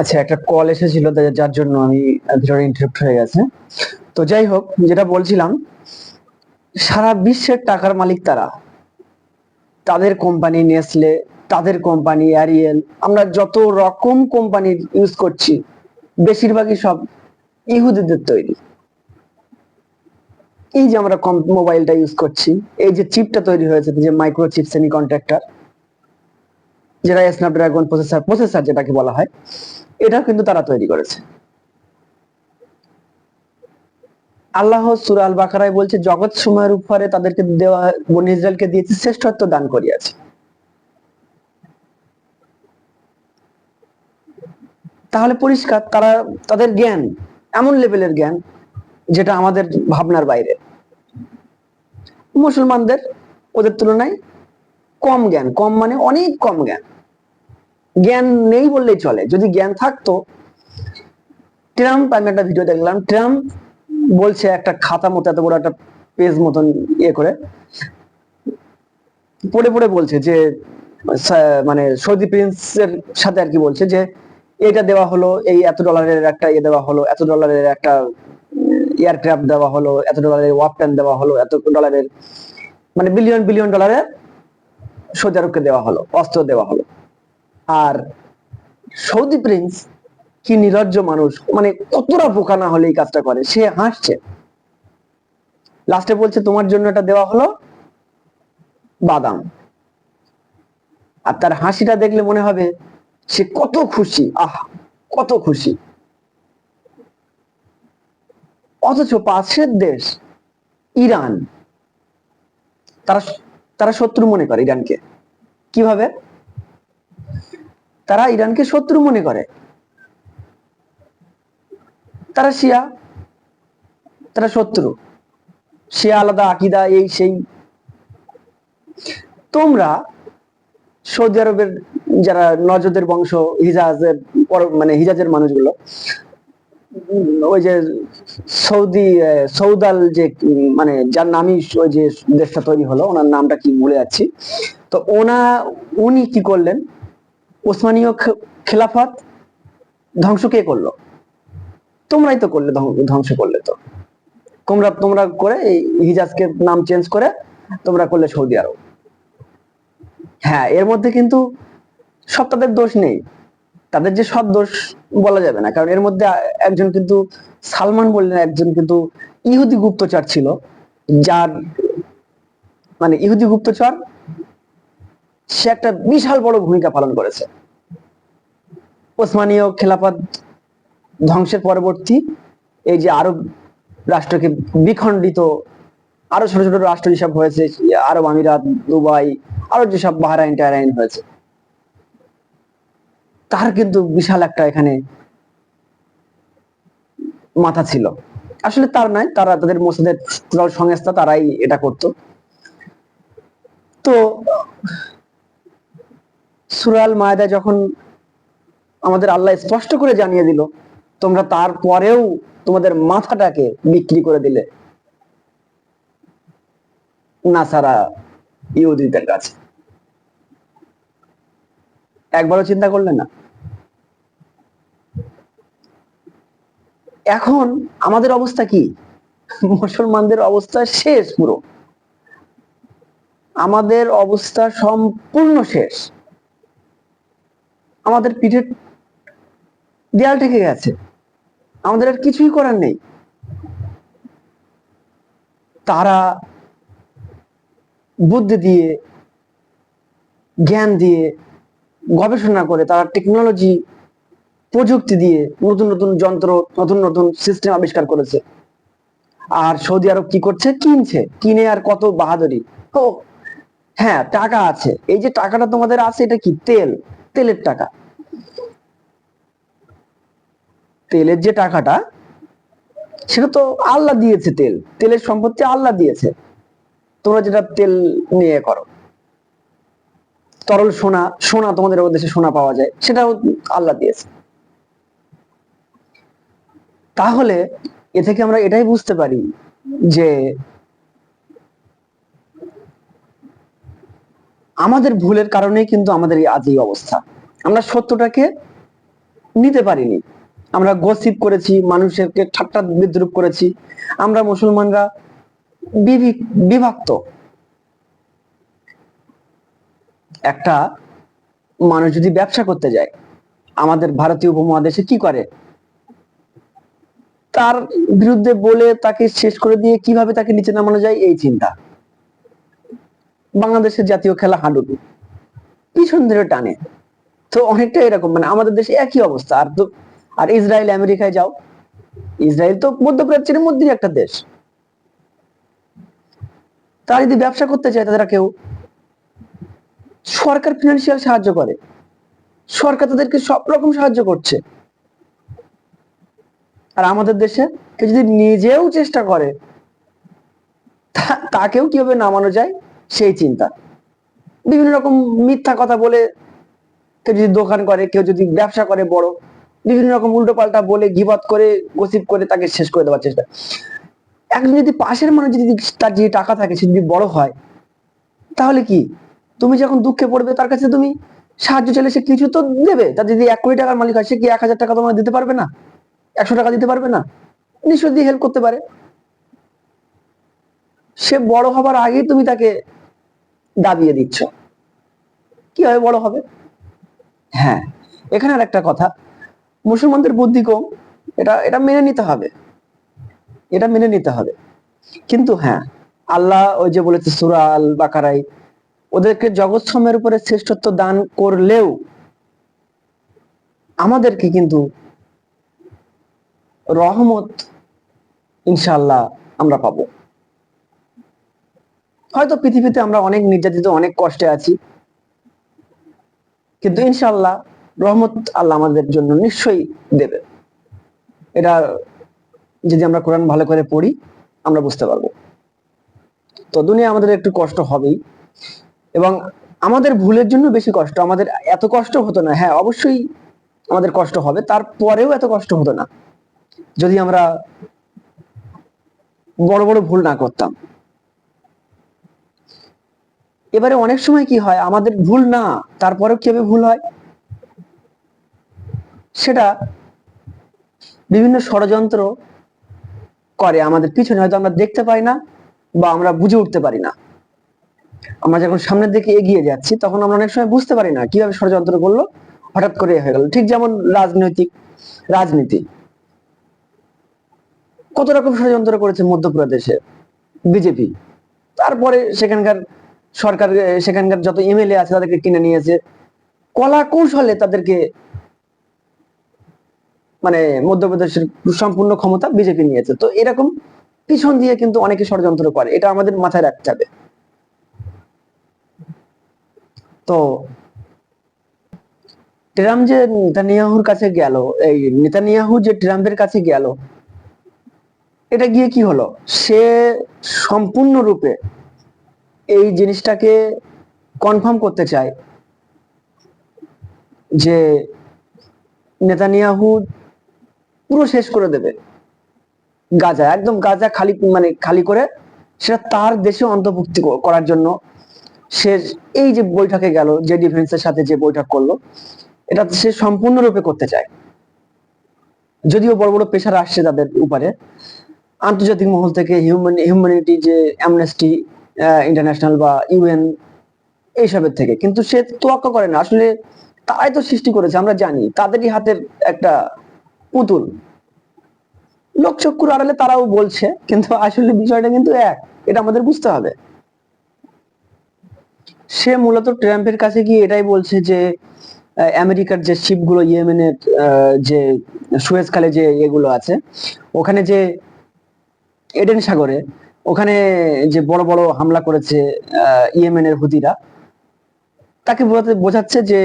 আচ্ছা একটা কল এসেছিল যার জন্য আমি ভিডিওটা ইন্টারাপ্ট হয়ে গেছে। তো যাই হোক, যেটা বলছিলাম, সারা বিশ্বের টাকার মালিক তারা। তাদের কোম্পানি নেসলে তাদের কোম্পানি অ্যারিয়েল আমরা যত রকম কোম্পানি ইউজ করছি, বেশিরভাগই সব ইহুদিদের তৈরি। এই যে আমরা মোবাইলটা ইউজ করছি, এই যে চিপটা তৈরি হয়েছে, যে মাইক্রো চিপ সেমি কন্ট্রাক্টর যেটা স্ন্যাপড্রাগন প্রসেসর প্রসেসর যেটাকে বলা হয় এটা কিন্তু তারা তৈরি করেছে। আল্লাহ সুরা আল বাকারায় বলছে, জগৎ সময়ের উপরে তাদেরকে দেওয়া, বনি ইসরায়েলকে দিয়েছে শ্রেষ্ঠত্ব দান করিয়াছে। তাহলে পরিষ্কার, তারা, তাদের জ্ঞান, এমন লেভেলের জ্ঞান, যেটা আমাদের ভাবনার বাইরে। মুসলমানদের, ওদের তুলনায় কম জ্ঞান, কম মানে অনেক কম জ্ঞান। জ্ঞান নেই বললেই চলে। যদি জ্ঞান থাকতো, ট্রাম্প, আমি একটা ভিডিও দেখলাম, ট্রাম্প বলছে একটা খাতা মতো, এত বড় একটা পেজ মতন ইয়ে করে, পড়ে পড়ে বলছে যে মানে সৌদি প্রিন্সের সাথে আর কি বলছে যে, এটা দেওয়া হলো, এই এত ডলারের একটা ইয়ে দেওয়া হলো, এত ডলারের একটা এয়ারক্রাফট দেওয়া হলো, এত ডলারের ওয়াপেন দেওয়া হলো, এত ডলারের মানে বিলিয়ন বিলিয়ন ডলারের সৌদি আরবকে দেওয়া হলো, অস্ত্র দেওয়া হলো। আর সৌদি প্রিন্স কি নির্লজ্জ মানুষ মানে কতটা বোকা না হলে এই কাজটা করে? সে হাসছে। লাস্টে বলছে, তোমার জন্য এটা দেওয়া হলো বাদাম। আর তার হাসিটা দেখলে মনে হবে, সে কত খুশি। আহ, কত খুশি। অথচ পাশের দেশ, ইরান, তারা তারা শত্রু মনে করে ইরানকে। কীভাবে? তারা ইরানকে শত্রু মনে করে। তারা শিয়া, তারা শত্রু। শিয়া আলাদা, আকিদা, এই, সেই। তোমরা সৌদি আরবের যারা নজদের বংশ, হিজাজের মানে হিজাজের মানুষগুলো, ওই যে সৌদি সৌদাল যে মানে যার নামই ওই যে দেশটা তৈরি হলো, ওনার নামটা কি ভুলে যাচ্ছি। তো ওনা, উনি কি করলেন? ওসমানীয় খেলাফত ধ্বংস কে করল? তোমরাই তো করলে ধ্বংস করলে তো। তোমরা তোমরা করে এই হিজাজকে নাম চেঞ্জ করে তোমরা করলে সৌদি আরব। হ্যাঁ এর মধ্যে কিন্তু সব তাদের দোষ নেই। তাদের যে সব দোষ বলা যাবে না। কারণ এর মধ্যে একজন কিন্তু সালমান বললেন, একজন কিন্তু ইহুদি গুপ্তচর ছিল, যার মানে ইহুদি গুপ্তচর সে একটা বিশাল বড় ভূমিকা পালন করেছে। ওসমানীয় খেলাফত ধ্বংসের পরবর্তী এই যে আরব রাষ্ট্রকে বিখণ্ডিত, আরও ছোট ছোট রাষ্ট্র যেসব হয়েছে, আরব আমিরাত, দুবাই, আরও যেসব বাহরাইন, টাহরাইন হয়েছে। তার কিন্তু বিশাল একটা এখানে মাথা ছিল। আসলে তার নয়, তারা তাদের মোসাদের সংস্থা, তারাই এটা করত। তো সুরাল মায়দা যখন আমাদের আল্লাহ স্পষ্ট করে জানিয়ে দিল, তোমরা তারপরেও তোমাদের মাথাটাকে বিক্রি করে দিলে। নাসারা, ইহুদিদের কাছে। একবারও চিন্তা করলে না? এখন আমাদের অবস্থা কি? মুসলমানদের অবস্থা শেষ পুরো। আমাদের অবস্থা সম্পূর্ণ শেষ। আমাদের পিঠে দেয়াল ঠেকে গেছে। আমাদের আর কিছুই করার নেই। তারা বুদ্ধি দিয়ে, জ্ঞান দিয়ে, গবেষণা করে, তারা টেকনোলজি প্রযুক্তি দিয়ে নতুন নতুন যন্ত্র, নতুন নতুন সিস্টেম আবিষ্কার করেছে। আর সৌদি আরব কি করছে? কিনছে। কিনে আর কত বাহাদুরি। ও হ্যাঁ টাকা আছে। এই যে টাকাটা তোমাদের আছে, এটা কি? তেল। তেলের টাকা। তেলের যে টাকাটা, সেটা তো আল্লাহ দিয়েছে তেল। তেলের সম্পত্তি আল্লাহ দিয়েছে। তোমরা যেটা তেল নিয়ে করো। তরল সোনা সোনা তোমাদের দেশে সোনা পাওয়া যায়, সেটাও আল্লাহ দিয়েছে। তাহলে এ থেকে আমরা এটাই বুঝতে পারি যে আমাদের ভুলের কারণেই কিন্তু আমাদের এই আজ এই অবস্থা। আমরা সত্যটাকে নিতে পারিনি। আমরা গসিপ করেছি, মানুষেরকে ঠাট্টা বিদ্রুপ করেছি। আমরা মুসলমানরা বিভক্ত। একটা মানুষ যদি ব্যবসা করতে যায়, আমাদের ভারতীয় উপমহাদেশে কি করে? তার বিরুদ্ধে বলে তাকে শেষ করে দিয়ে কীভাবে তাকে নিচে নামানো যায়, এই চিন্তা। বাংলাদেশের জাতীয় খেলা হাডুডু। পিছন ধরে টানে। তো অনেকটা এরকম মানে আমাদের দেশে একই অবস্থা। আর তো আর ইসরায়েল, আমেরিকায় যাও। ইসরায়েল তো মধ্যপ্রাচ্যের মধ্যেই একটা দেশ। তারা যদি ব্যবসা করতে চায় তারা কেউ সরকার ফিনান্সিয়াল সাহায্য করে। সরকার তাদেরকে সব রকম সাহায্য করছে। আর আমাদের দেশে কেউ যদি নিজেও চেষ্টা করে তাকেও কীভাবে নামানো যায়, সেই চিন্তা। বিভিন্ন রকম মিথ্যা কথা বলে কেউ যদি দোকান করে, কেউ যদি ব্যবসা করে বড়। বিভিন্ন রকম উল্টো পাল্টা বলে গিবত করে, গসিপ করে তাকে শেষ করে দেওয়ার চেষ্টা। একজন যদি পাশের মানুষ যদি তার যে টাকা থাকে, সে যদি বড় হয়, তাহলে কি? তুমি যখন দুঃখে পড়বে, তার কাছে তুমি সাহায্য চাইলে সে কিছু তো দেবে। তার যদি এক কোটি টাকার মালিক হয়, সে কি এক হাজার টাকা তোমার দিতে পারবে না? একশো টাকা দিতে পারবে না? নিশ্চয় দিয়ে হেল্প করতে পারে। সে বড় হবার আগেই তুমি তাকে দাবিয়ে দিচ্ছ। কীভাবে বড় হবে? হ্যাঁ এখানে আর একটা কথা। মুসলমানদের বুদ্ধি কম, এটা এটা মেনে নিতে হবে। এটা মেনে নিতে হবে। কিন্তু হ্যাঁ আল্লাহ ওই যে বলেছে সুরা আল বাকারাই ওদেরকে জগৎসমের উপরে শ্রেষ্ঠত্ব দান করলেও আমাদেরকে কিন্তু রহমত ইনশাল্লাহ আমরা পাবো। হয়তো পৃথিবীতে আমরা অনেক নির্যাতিত, অনেক কষ্টে আছি, কিন্তু ইনশাআল্লাহ রহমত আল্লাহ আমাদের জন্য নিশ্চয়ই দেবে। এটা যদি আমরা কোরআন ভালো করে পড়ি, আমরা বুঝতে পারব। তো দুনিয়া আমাদের একটু কষ্ট হবেই। এবং আমাদের ভুলের জন্য বেশি কষ্ট। আমাদের এত কষ্ট হতো না। হ্যাঁ অবশ্যই আমাদের কষ্ট হবে। তারপরেও এত কষ্ট হতো না। যদি আমরা বড় বড় ভুল না করতাম। এবারে অনেক সময় কি হয়? আমাদের ভুল না, তারপরেও কীভাবে ভুল হয়? সেটা বিভিন্ন ষড়যন্ত্র করে আমাদের পিছনে, হয়তো আমরা দেখতে পাই না বা আমরা বুঝে উঠতে পারি না। আমরা যখন সামনের দিকে এগিয়ে যাচ্ছি, তখন আমরা অনেক সময় বুঝতে পারি না কীভাবে ষড়যন্ত্র করল, হঠাৎ করে হয়ে গেল। ঠিক যেমন রাজনৈতিক, রাজনীতি। কত রকম ষড়যন্ত্র করেছে মধ্যপ্রদেশে, বিজেপি। তারপরে সেখানকার সরকার, সেখানকার যত এমএলএ আছে তাদেরকে কিনে নিয়েছে। কলা কৌশলে তাদেরকে মানে মধ্যপ্রদেশের সম্পূর্ণ ক্ষমতা বিজেপি নিয়েছে। তো এরকম পিছন দিয়ে কিন্তু অনেকে ষড়যন্ত্র করে, এটা আমাদের মাথায় রাখতে হবে। তো ট্রাম্প যে নেতানিয়াহুর কাছে গেল, এই নেতানিয়াহু যে ট্রাম্পের কাছে গেল, এটা গিয়ে কি হলো? সে সম্পূর্ণরূপে এই জিনিসটাকে কনফার্ম করতে চায় যে নেতানিয়াহু পুরো শেষ করে দেবে। গাজা, একদম গাজা খালি মানে খালি করে সেটা তার দেশে অন্তর্ভুক্তি করার জন্য সে এই যে বৈঠকে গেল, যে ডিফেন্সের সাথে যে বৈঠক করল, এটা সে সম্পূর্ণরূপে করতে চায়। যদিও বড় বড় পেশার আসছে তাদের উপরে। আন্তর্জাতিক মহল থেকে হিউম্যান হিউম্যানিটি যে অ্যামনেস্টি ইন্টারন্যাশনাল বা ইউএন এইসবের থেকে। কিন্তু সে তোয়াক্কা করে না। আসলে তারাই তো সৃষ্টি করেছে, আমরা জানি। তাদেরই হাতের একটা পুতুল লোকচক্ষুর আড়ালে তারাও বলছে, কিন্তু আসলে বিষয়টা কিন্তু এক, এটা আমাদের বুঝতে হবে। সে মূলত ট্রাম্পের কাছে গিয়ে এটাই বলছে যে আমেরিকার যে শিপগুলো, ইয়েমেনের যে সুয়েজ খালে যে এগুলো আছে, ওখানে যে এডেন সাগরে, ওখানে যে বড় বড় হামলা করেছে ইয়েমেনের হুতিরা, তাকে বোঝাচ্ছে যে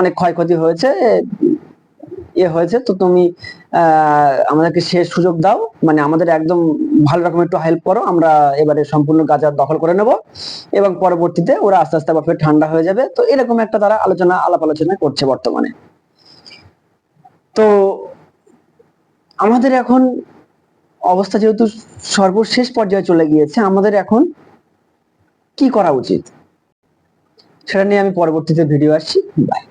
অনেক ক্ষয়ক্ষতি হয়েছে এ হয়েছে, তো তুমি আমাদেরকে শেষ সুযোগ দাও। মানে আমাদের একদম ভালো রকম একটু হেল্প করো, আমরা এবারে সম্পূর্ণ গাজা দখল করে নেব। এবং পরবর্তীতে ওরা আস্তে আস্তে আবার ঠান্ডা হয়ে যাবে। তো এরকম একটা তারা আলোচনা, আলাপ আলোচনা করছে বর্তমানে। তো আমাদের এখন অবস্থা যেহেতু সর্বশেষ পর্যায়ে চলে গিয়েছে, আমাদের এখন কি করা উচিত? সেটা নিয়ে আমি পরবর্তীতে ভিডিও আসছি। বাই